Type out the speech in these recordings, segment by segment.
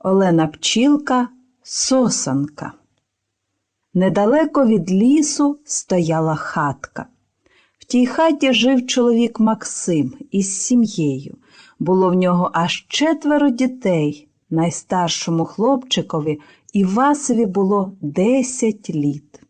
Олена Пчілка Сосанка. Недалеко від лісу стояла хатка. В тій хаті жив чоловік Максим із сім'єю. Було в нього аж четверо дітей. Найстаршому хлопчикові Івасові було десять літ.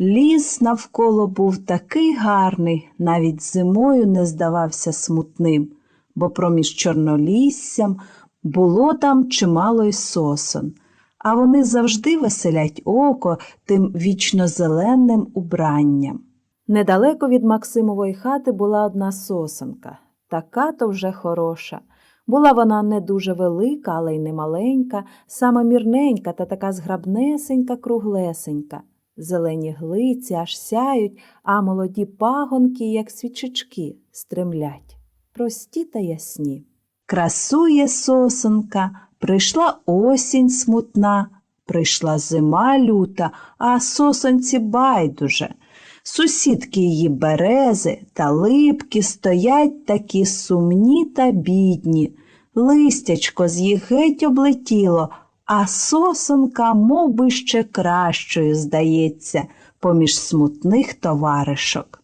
Ліс навколо був такий гарний, навіть зимою не здавався смутним, бо проміж чорноліссям було там чимало й сосон, а вони завжди веселять око тим вічнозеленим убранням. Недалеко від Максимової хати була одна сосенка, така то вже хороша. Була вона не дуже велика, але й не маленька, саме мірненька та така зграбнесенька, круглесенька. Зелені глиці аж сяють, а молоді пагонки, як свічечки, стремлять. Прості та ясні. Красує сосенка, прийшла осінь смутна, прийшла зима люта, а сосенці байдуже. Сусідки її берези та липки стоять такі сумні та бідні. Листячко з їх геть облетіло, а сосенка мов би, ще кращою здається, поміж смутних товаришок.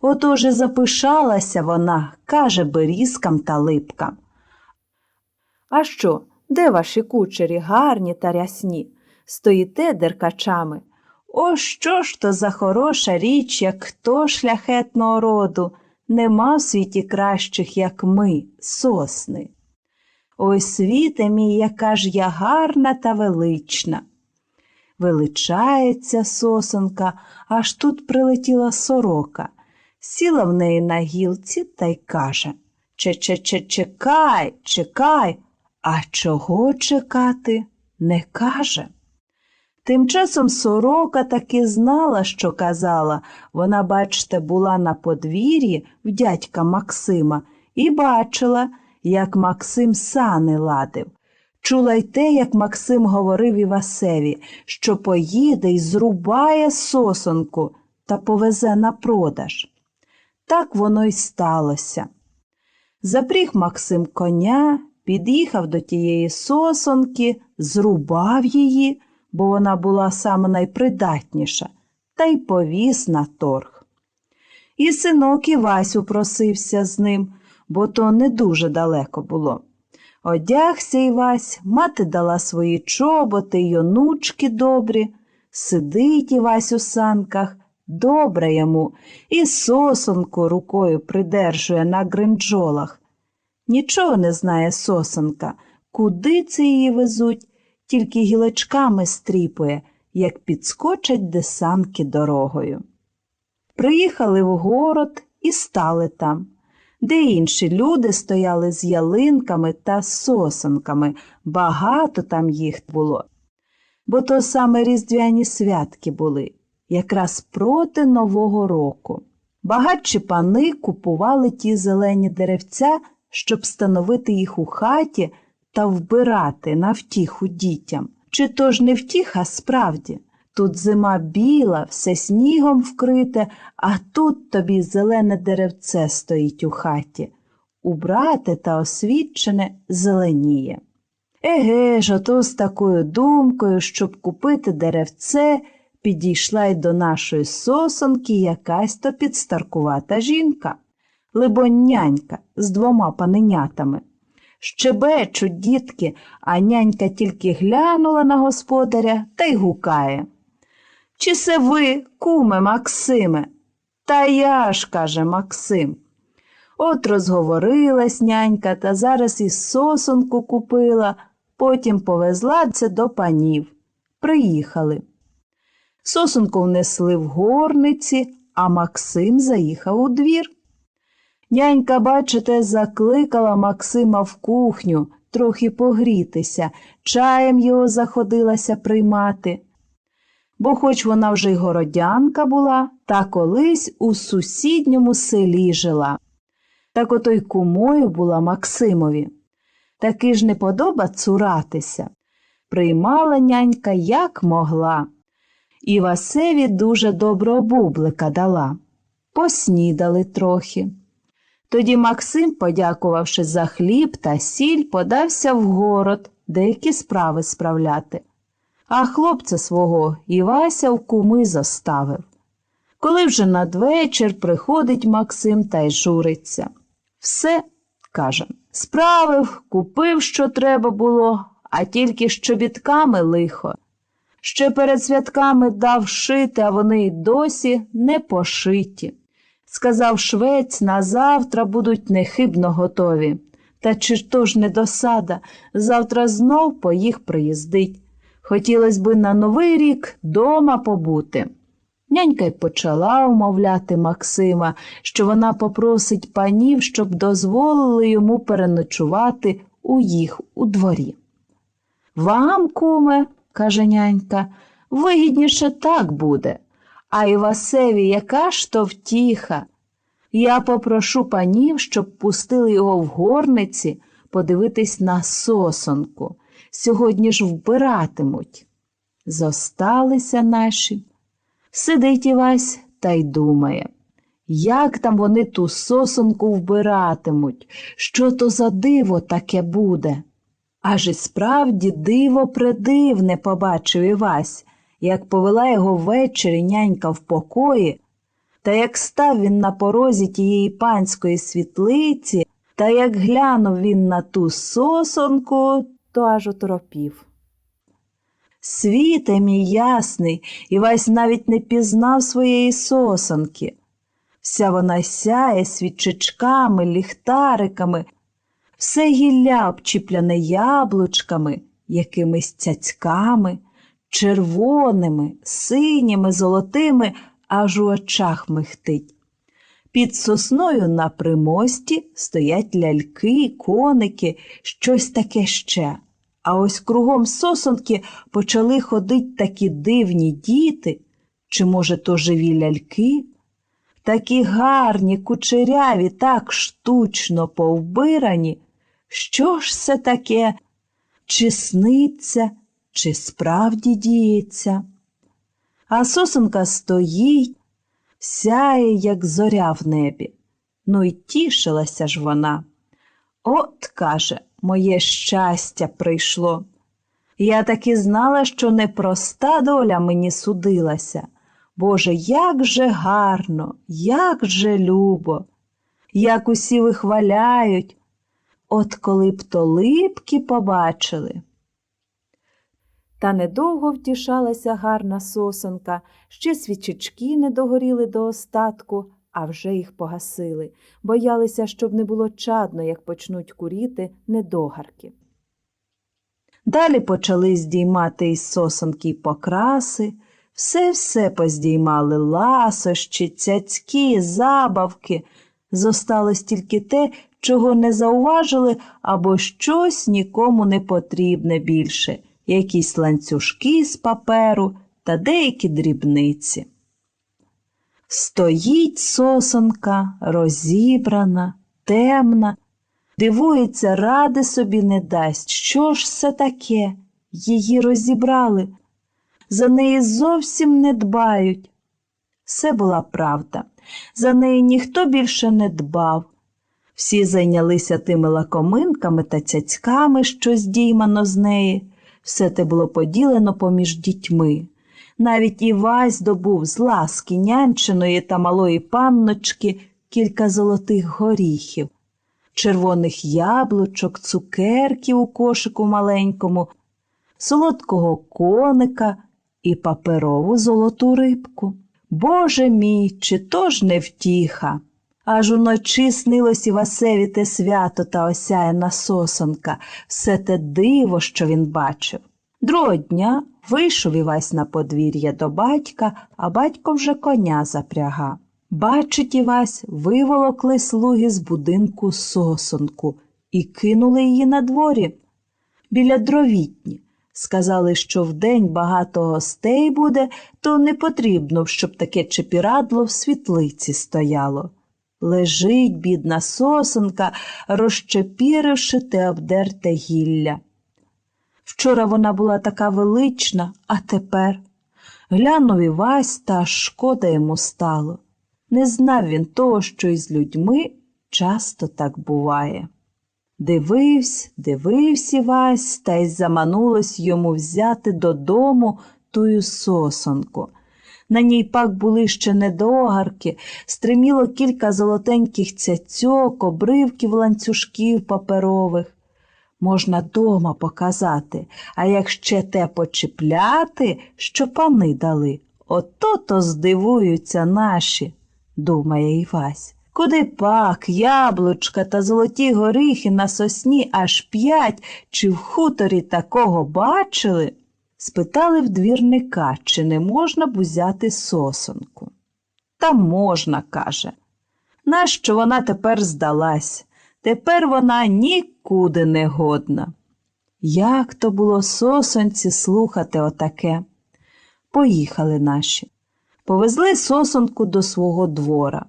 Отож і запишалася вона, каже берізкам та липкам. А що, де ваші кучері гарні та рясні? Стоїте деркачами? О, що ж то за хороша річ, як хто шляхетного роду, нема в світі кращих, як ми, сосни. Ой, світе мій, яка ж я гарна та велична. Величається сосенка, аж тут прилетіла сорока, сіла в неї на гілці та й каже Че-че-че, чекай, чекай, а чого чекати не каже. Тим часом сорока таки знала, що казала. Вона, бачте, була на подвір'ї в дядька Максима і бачила, як Максим сани ладив. Чула й те, як Максим говорив Івасеві, що поїде й зрубає сосонку та повезе на продаж. Так воно й сталося. Запріг Максим коня, під'їхав до тієї сосонки, зрубав її, бо вона була саме найпридатніша, та й повіз на торг. І синок Івасю просився з ним, бо то не дуже далеко було. Одягся Івась, мати дала свої чоботи й онучки добрі. Сидить Івась у санках, добре йому, і сосонку рукою придержує на гринджолах. Нічого не знає сосонка, куди це її везуть, тільки гілочками стріпує, як підскочать десанки дорогою. Приїхали в город і стали там, де інші люди стояли з ялинками та сосенками, багато там їх було. Бо то саме різдвяні святки були, якраз проти Нового року. Багатші пани купували ті зелені деревця, щоб становити їх у хаті та вбирати на втіху дітям. Чи то ж не втіха справді? Тут зима біла, все снігом вкрите, а тут тобі зелене деревце стоїть у хаті. Убрате та освічене зеленіє. Еге ж, ото з такою думкою, щоб купити деревце, підійшла й до нашої сосонки якась то підстаркувата жінка, либонь нянька з двома паненятами. Щебечуть дітки, а нянька тільки глянула на господаря та й гукає. Чи се ви, куме Максиме? Та я ж, каже Максим. От розговорилась нянька та зараз і сосонку купила, потім повезла це до панів. Приїхали. Сосонку внесли в горниці, а Максим заїхав у двір. Нянька, бачите, закликала Максима в кухню трохи погрітися, чаєм його заходилася приймати. Бо, хоч вона вже й городянка була, та колись у сусідньому селі жила. Так ото й кумою була Максимові. Таки ж не подоба цуратися. Приймала нянька як могла. І Васеві дуже доброго бублика дала. Поснідали трохи. Тоді Максим, подякувавши за хліб та сіль, подався в город деякі справи справляти. А хлопця свого Івася в куми заставив. Коли вже надвечір приходить Максим та й журиться. Все, каже, справив, купив, що треба було, а тільки з чобітками лихо. Ще перед святками дав шити, а вони й досі не пошиті. Сказав швець, на завтра будуть нехибно готові. Та чи ж то ж не досада, завтра знов по їх приїздить. Хотілось би на новий рік дома побути. Нянька й почала умовляти Максима, що вона попросить панів, щоб дозволили йому переночувати у їх у дворі. Вам, куме, каже нянька, вигідніше так буде. А Івасеві яка ж то втіха. Я попрошу панів, щоб пустили його в горниці подивитись на сосонку. Сьогодні ж вбиратимуть. Зосталися наші. Сидить Івась та й думає, як там вони ту сосонку вбиратимуть, що то за диво таке буде. Аж і справді диво придивне побачив Івась, як повела його ввечері нянька в покої, та як став він на порозі тієї панської світлиці, та як глянув він на ту сосонку, то аж оторопів. Світе мій ясний, Івась навіть не пізнав своєї сосонки. Вся вона сяє свічечками, ліхтариками, все гілля обчіпляне яблучками, якимись цяцьками, червоними, синіми, золотими, аж у очах михтить. Під сосною на примості стоять ляльки, коники, щось таке ще. А ось кругом сосонки почали ходить такі дивні діти, чи, може, то живі ляльки, такі гарні, кучеряві, так штучно повбирані. Що ж це таке? Чи сниться, чи справді діється? А сосенка стоїть, сяє, як зоря в небі. Ну й тішилася ж вона. От, каже, моє щастя прийшло. Я таки знала, що непроста доля мені судилася. Боже, як же гарно, як же любо, як усі вихваляють, от коли б то липки побачили. Та недовго втішалася гарна сосонка, ще свічечки не догоріли до остатку, а вже їх погасили, боялися, щоб не було чадно, як почнуть куріти недогарки. Далі почали здіймати із сосонки покраси, все-все поздіймали ласощі, цяцькі, забавки. Зосталось тільки те, чого не зауважили або щось нікому не потрібне більше, якісь ланцюжки з паперу та деякі дрібниці. Стоїть сосонка, розібрана, темна, дивується, ради собі не дасть. Що ж це таке? Її розібрали, за неї зовсім не дбають. Все була правда. За неї ніхто більше не дбав. Всі зайнялися тими лакоминками та цяцьками, що здіймано з неї. Все те було поділено поміж дітьми. Навіть Івась добув з ласки нянчиної та малої панночки кілька золотих горіхів, червоних яблучок, цукерків у кошику маленькому, солодкого коника і паперову золоту рибку. Боже мій, чи то ж не втіха? Аж уночі снилось Івасеві те свято та осяяна сосонка, все те диво, що він бачив. Другого дня вийшов Івась на подвір'я до батька, а батько вже коня запряга. Бачить Івась, виволокли слуги з будинку сосонку і кинули її на дворі біля дровітні. Сказали, що вдень багато гостей буде, то не потрібно, щоб таке чепірадло в світлиці стояло. Лежить, бідна сосенка, розчепіривши те обдерте гілля. Вчора вона була така велична, а тепер глянув Івась, та шкода йому стало. Не знав він того, що із людьми часто так буває. Дивився, дивився Івась, та й заманулось йому взяти додому тую сосонку. На ній пак були ще недогарки, стриміло кілька золотеньких цяцьок, обривків ланцюжків паперових. Можна дома показати, а як ще те почіпляти, що пани дали, ото то здивуються наші, думає Івась. Куди пак, яблучка та золоті горіхи на сосні аж п'ять, чи в хуторі такого бачили? Спитали в двірника, чи не можна б узяти сосонку. Та можна, каже. Нащо вона тепер здалась? Тепер вона нікуди не годна. Як то було сосонці слухати отаке? Поїхали наші. Повезли сосонку до свого двора.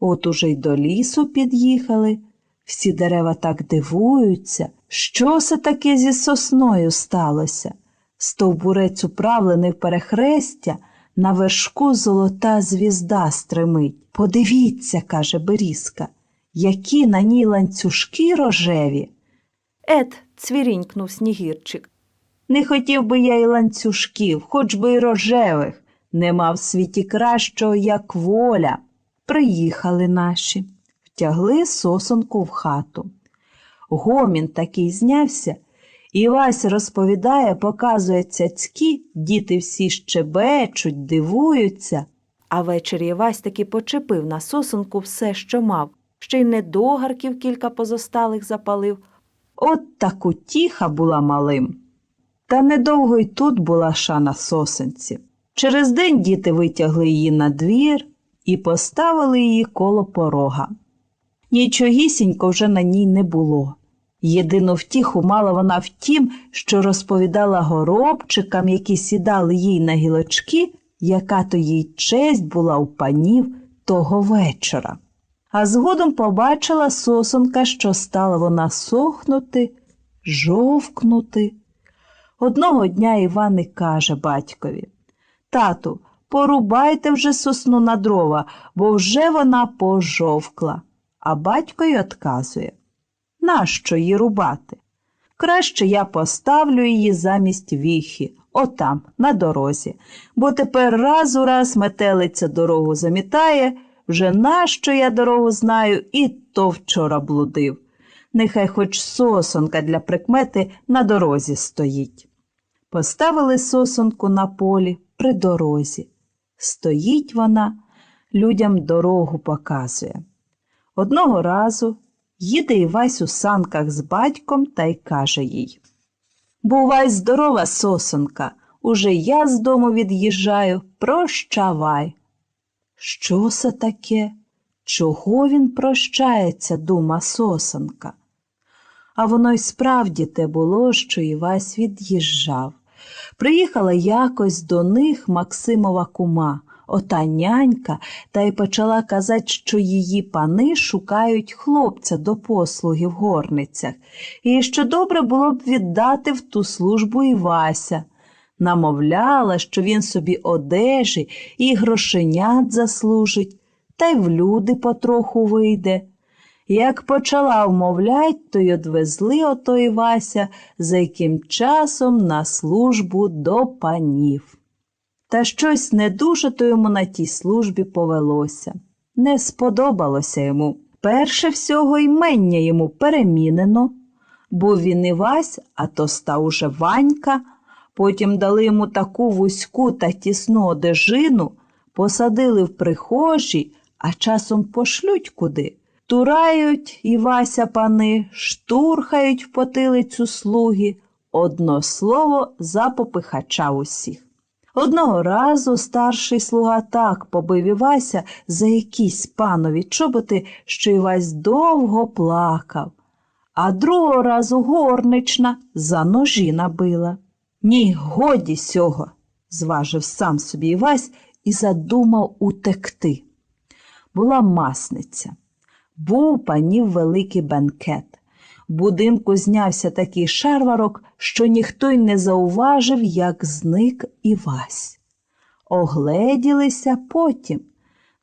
От уже й до лісу під'їхали. Всі дерева так дивуються, що це таке зі сосною сталося. Стовбурець управлений в перехрестя, на вершку золота звізда стримить. Подивіться, каже Берізка, які на ній ланцюжки рожеві. Ет, цвірінькнув снігірчик. Не хотів би я й ланцюжків, хоч би й рожевих. Нема в світі кращого, як воля. Приїхали наші, втягли сосонку в хату. Гомін такий знявся, і Вась розповідає, показує цяцькі, діти всі щебечуть, дивуються. А ввечері Івась таки почепив на сосенку все, що мав, ще й недогарків кілька позосталих запалив. От так утіха була малим. Та недовго й тут була шана сосенці. Через день діти витягли її на двір і поставили її коло порога. Нічогісінько вже на ній не було. Єдину втіху мала вона в тім, що розповідала горобчикам, які сідали їй на гілочки, яка то їй честь була у панів того вечора. А згодом побачила сосонка, що стала вона сохнути, жовкнути. Одного дня Іван і каже батькові Тату, порубайте вже сосну на дрова, бо вже вона пожовкла. А батько й отказує Нащо її рубати? Краще я поставлю її замість віхи, отам, на дорозі, бо тепер раз у раз метелиця дорогу замітає, вже нащо я дорогу знаю, і то вчора блудив. Нехай хоч сосонка для прикмети на дорозі стоїть. Поставили сосонку на полі при дорозі. Стоїть вона, людям дорогу показує. Одного разу їде Івась у санках з батьком та й каже їй Бувай здорова, сосонка, уже я з дому від'їжджаю, прощавай. Що це таке? Чого він прощається, дума сосонка? А воно й справді те було, що Івась від'їжджав. Приїхала якось до них Максимова кума, ота нянька, та й почала казати, що її пани шукають хлопця до послуги в горницях, і що добре було б віддати в ту службу Івася. Намовляла, що він собі одежі і грошенят заслужить, та й в люди потроху вийде. Як почала вмовлять, то й одвезли ото Івася за яким часом на службу до панів. Та щось не дуже то йому на тій службі повелося. Не сподобалося йому. Перше всього ймення йому перемінено. Був він Івась, а то став уже Ванька. Потім дали йому таку вузьку та тісну одежину, посадили в прихожі, а часом пошлють куди. Турають Івася пани, штурхають в потилицю слуги, одно слово за попихача усіх. Одного разу старший слуга так побив Івася за якісь панові чоботи, що Івась довго плакав, а другого разу горнична за ножі набила. Ні, годі сього, зважив сам собі Івась і задумав утекти. Була масниця. Був панів великий бенкет. Будинку знявся такий шарварок, що ніхто й не зауважив, як зник Івась. Огледілися потім.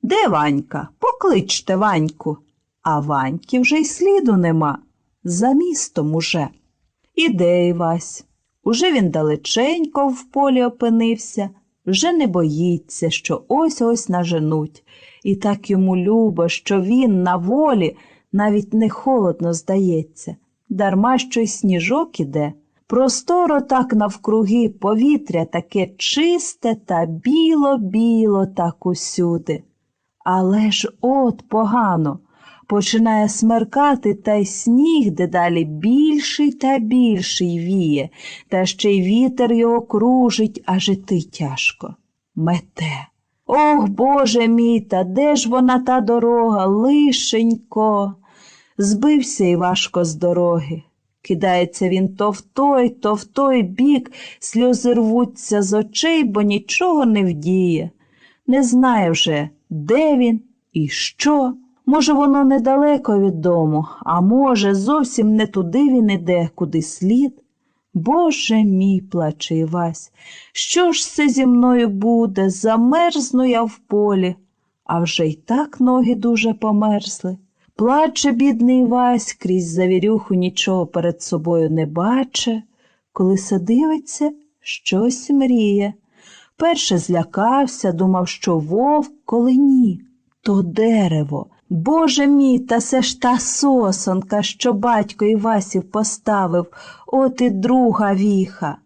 Де Ванька? Покличте Ваньку. А Ваньки вже й сліду нема. за містом уже. Іде Івась. Уже він далеченько в полі опинився, вже не боїться, що ось ось наженуть. І так йому любо, що він на волі навіть не холодно здається, дарма що й сніжок іде. Просторо так навкруги повітря таке чисте та біло-біло так усюди. Але ж от погано. Починає смеркати, та й сніг дедалі більший та більший віє, та ще й вітер його кружить, аж іти тяжко. Мете. Ох, Боже мій, та де ж вона та дорога, лишенько. Збився і важко з дороги. Кидається він то в той, то в той бік, сльози рвуться з очей, бо нічого не вдіє. Не знає вже, де він і що. Може, воно недалеко від дому, а може, зовсім не туди він іде, куди слід. Боже мій, плаче Івась, що ж це зі мною буде? Замерзну я в полі, а вже й так ноги дуже померзли. Плаче бідний Івась, крізь завірюху нічого перед собою не баче. Коли се дивиться, щось мріє. Перше злякався, думав, що вовк, коли ні, то дерево. Боже мій, та це ж та сосонка, що батько Івасів поставив, от і друга віха.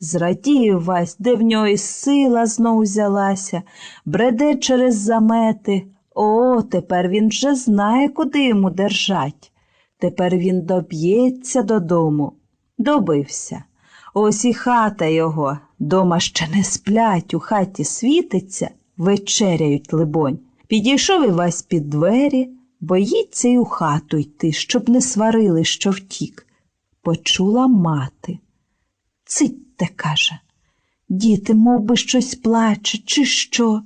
Зрадів Вась, де в нього і сила знов взялася, бреде через замети. О, тепер він вже знає, куди йому держать. Тепер він доб'ється додому. Добився. Ось і хата його. Дома ще не сплять, у хаті світиться, вечеряють, либонь. Підійшов Івась під двері, боїться й у хату йти, щоб не сварили, що втік. Почула мати. Цитьте, каже, діти, мов би, щось плаче, чи що?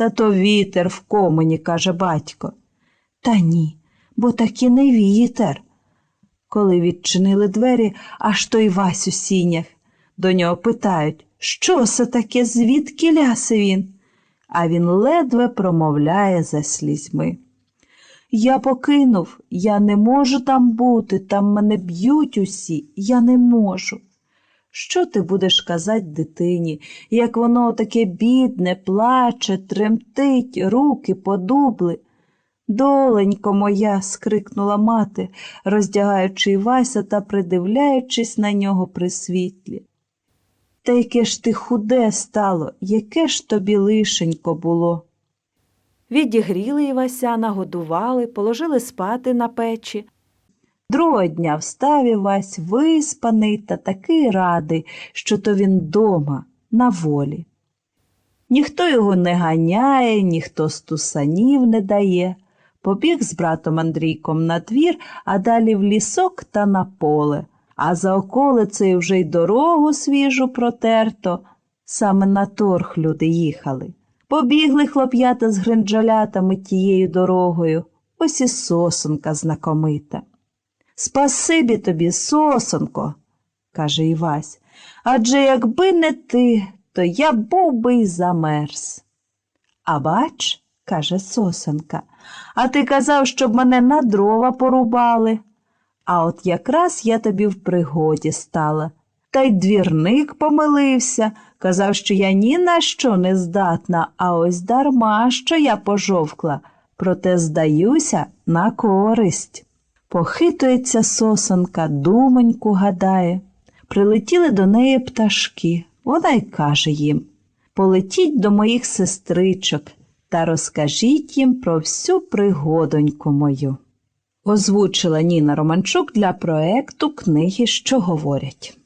Та то вітер в комені, каже батько. Та ні, бо таки не вітер. Коли відчинили двері, аж той Вась у сінях. До нього питають, що це таке, звідки лясе він? А він ледве промовляє за слізьми. Я покинув, я не можу там бути, там мене б'ють усі, я не можу. Що ти будеш казати дитині, як воно таке бідне, плаче, тремтить, руки подубли? Доленько моя, скрикнула мати, роздягаючи Івася та придивляючись на нього при світлі. Та яке ж ти худе стало, яке ж тобі лишенько було. Відігріли Івася, нагодували, положили спати на печі. Другого дня встав Івась виспаний та такий радий, що то він дома, на волі. Ніхто його не ганяє, ніхто стусанів не дає. Побіг з братом Андрійком на двір, а далі в лісок та на поле. А за околицею вже й дорогу свіжу протерто. Саме на торг люди їхали. Побігли хлоп'ята з гринджалятами тією дорогою. Ось і сосонка знакомита. Спасибі тобі, сосонко, каже Івась, адже якби не ти, то я був би й замерз. А бач, каже сосонка, а ти казав, щоб мене на дрова порубали. А от якраз я тобі в пригоді стала. Та й двірник помилився, казав, що я ні на що не здатна, а ось дарма, що я пожовкла, проте здаюся на користь. Похитується сосонка, думоньку гадає. Прилетіли до неї пташки. Вона й каже їм Полетіть до моїх сестричок та розкажіть їм про всю пригодоньку мою. Озвучила Ніна Романчук для проекту Книги, що говорять.